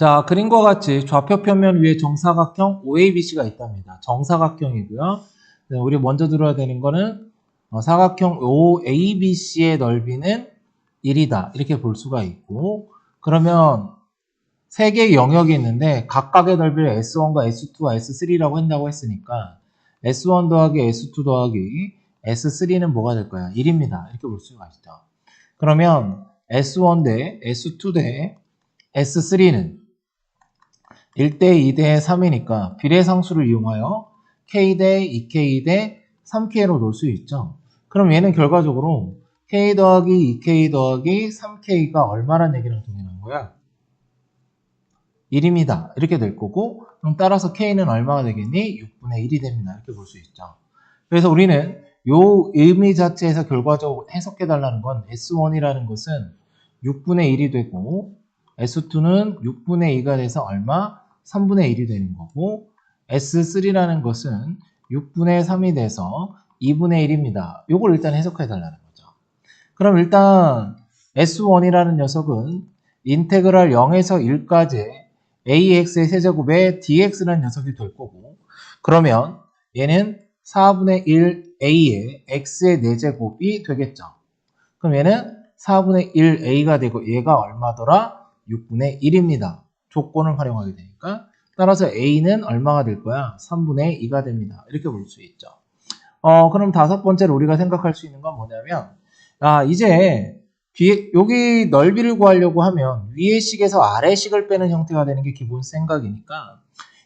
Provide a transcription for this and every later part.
자, 그림과 같이 좌표 평면 위에 정사각형 OABC가 있답니다. 정사각형이고요. 네, 우리 먼저 들어야 되는 거는 어, 사각형 OABC의 넓이는 1이다. 이렇게 볼 수가 있고 그러면 세 개의 영역이 있는데 각각의 넓이를 S1과 S2와 S3라고 한다고 했으니까 S1 더하기 S2 더하기 S3는 뭐가 될 거야? 1입니다. 이렇게 볼 수가 있죠. 그러면 S1 대 S2 대 S3는 1대 2대 3이니까 비례상수를 이용하여 K 대 2K 대 3K로 놓을 수 있죠. 그럼 얘는 결과적으로 K 더하기 2K 더하기 3K가 얼마란 얘기랑 동일한 거야? 1입니다. 이렇게 될 거고 그럼 따라서 K는 얼마가 되겠니? 6분의 1이 됩니다. 이렇게 볼 수 있죠. 그래서 우리는 요 의미 자체에서 결과적으로 해석해 달라는 건 S1이라는 것은 6분의 1이 되고 S2는 6분의 2가 돼서 얼마? 3분의 1이 되는 거고 S3라는 것은 6분의 3이 돼서 2분의 1입니다. 요걸 일단 해석해 달라는 거죠. 그럼 일단 S1이라는 녀석은 인테그랄 0에서 1까지 AX의 세제곱에 DX라는 녀석이 될 거고 그러면 얘는 4분의 1 A의 X의 4제곱이 되겠죠. 그럼 얘는 4분의 1 A가 되고 얘가 얼마더라? 6분의 1입니다. 조건을 활용하게 되니까 따라서 A는 얼마가 될 거야? 3분의 2가 됩니다. 이렇게 볼 수 있죠. 어, 그럼 다섯 번째로 우리가 생각할 수 있는 건 뭐냐면 아, 이제 뒤에 여기 넓이를 구하려고 하면 위의 식에서 아래 식을 빼는 형태가 되는 게 기본 생각이니까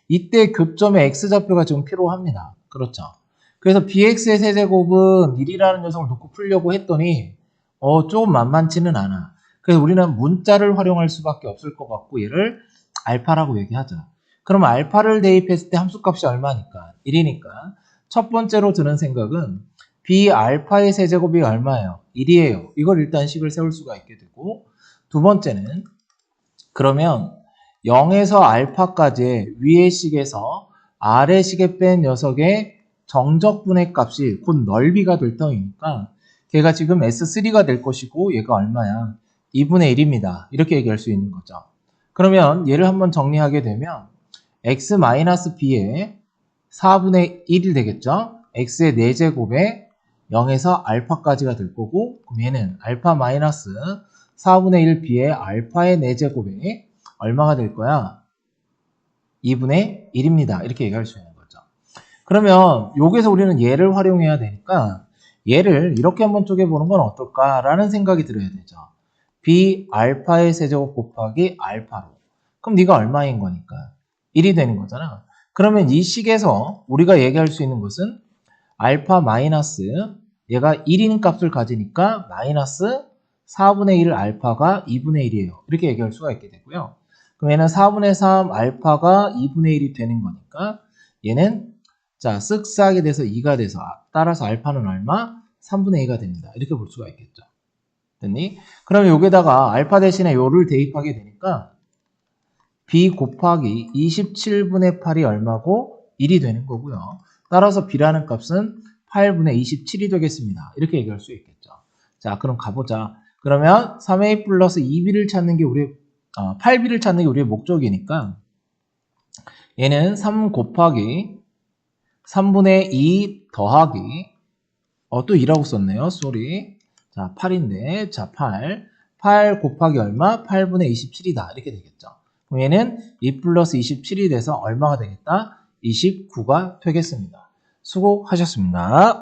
이때 교점의 x좌표가 좀 필요합니다. 그렇죠. 그래서 bx의 세제곱은 1이라는 녀석을 놓고 풀려고 했더니 어, 조금 만만치는 않아. 그래서 우리는 문자를 활용할 수밖에 없을 것 같고 얘를 알파라고 얘기하죠. 그럼 알파를 대입했을 때 함수값이 얼마니까? 1이니까 첫 번째로 드는 생각은 b 알파의 세제곱이 얼마예요? 1이에요. 이걸 일단 식을 세울 수가 있게 되고 두 번째는 그러면 0에서 알파까지 위의 식에서 아래 식에 뺀 녀석의 정적분의 값이 곧 넓이가 될 터이니까 걔가 지금 S3가 될 것이고 얘가 얼마야? 2분의 1입니다. 이렇게 얘기할 수 있는 거죠. 그러면 얘를 한번 정리하게 되면 x-b의 4분의 1이 되겠죠? x의 4제곱에 0에서 알파까지가 될 거고 그럼 얘는 알파 마이너스 4분의 1 b의 알파의 4제곱에 얼마가 될 거야? 2분의 1입니다. 이렇게 얘기할 수 있는 거죠. 그러면 여기서 우리는 얘를 활용해야 되니까 얘를 이렇게 한번 쪼개보는 건 어떨까라는 생각이 들어야 되죠. B 알파의 세제곱 곱하기 알파로 그럼 네가 얼마인 거니까 1이 되는 거잖아. 그러면 이 식에서 우리가 얘기할 수 있는 것은 알파 마이너스 얘가 1인 값을 가지니까 마이너스 4분의 1 알파가 2분의 1이에요. 이렇게 얘기할 수가 있게 되고요. 그럼 얘는 4분의 3 알파가 2분의 1이 되는 거니까 얘는 자 쓱싹이 돼서 2가 돼서 아, 따라서 알파는 얼마? 3분의 2가 됩니다. 이렇게 볼 수가 있겠죠. 됐니? 그럼 여기다가 알파 대신에 요를 대입하게 되니까 b 곱하기 27분의 8이 얼마고 1이 되는 거고요. 따라서 b라는 값은 8분의 27이 되겠습니다. 이렇게 얘기할 수 있겠죠. 자, 그럼 가보자. 그러면 3a 플러스 2b를 찾는 게 우리 어, 8b를 찾는 게 우리의 목적이니까 얘는 3 곱하기 3분의 2 더하기 어, 또 2라고 썼네요. 쏘리. 자, 8인데 자, 8. 8 곱하기 얼마? 8분의 27이다. 이렇게 되겠죠. 그럼 얘는 2 플러스 27이 돼서 얼마가 되겠다? 29가 되겠습니다. 수고하셨습니다.